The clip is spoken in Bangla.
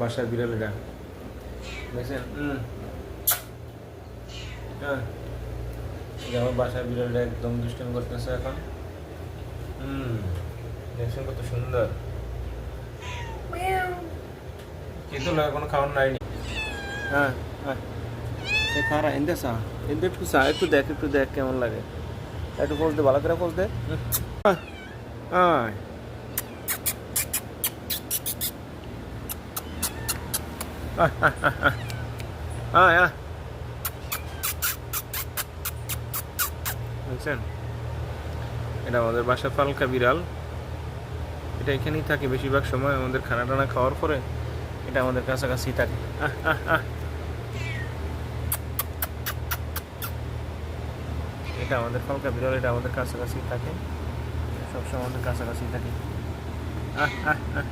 বাসার বিড়াল এটা দেখছেন? হুম। হ্যাঁ। আমার বাসার বিড়ালটা একদম দুষ্টামি করতেছে এখন। হুম। দেখছেন কত সুন্দর। কিন্তু না কোনো খাওয়ার নাই হ্যাঁ হ্যাঁ। খারা এনদে সা এনদে একটু সা একটু দেখ একটু দেখ কেমন লাগে। একটু পোজ দে ভালো করে পোজ দে। আয়, আয়, আয়। আয় আয় বুঝছেন এটা আমাদের বাসা পালকা বিড়াল এটা এখানেই থাকে বেশিরভাগ সময় আমাদের খানা টানা খাওয়ার পরে এটা আমাদের কাছাকাছি থাকে আহ, আহ, আহ। এটা আমাদের পালকা বিড়াল এটা আমাদের কাছাকাছি থাকে সবসময় আমাদের কাছাকাছি থাকে আহ, আহ, আহ।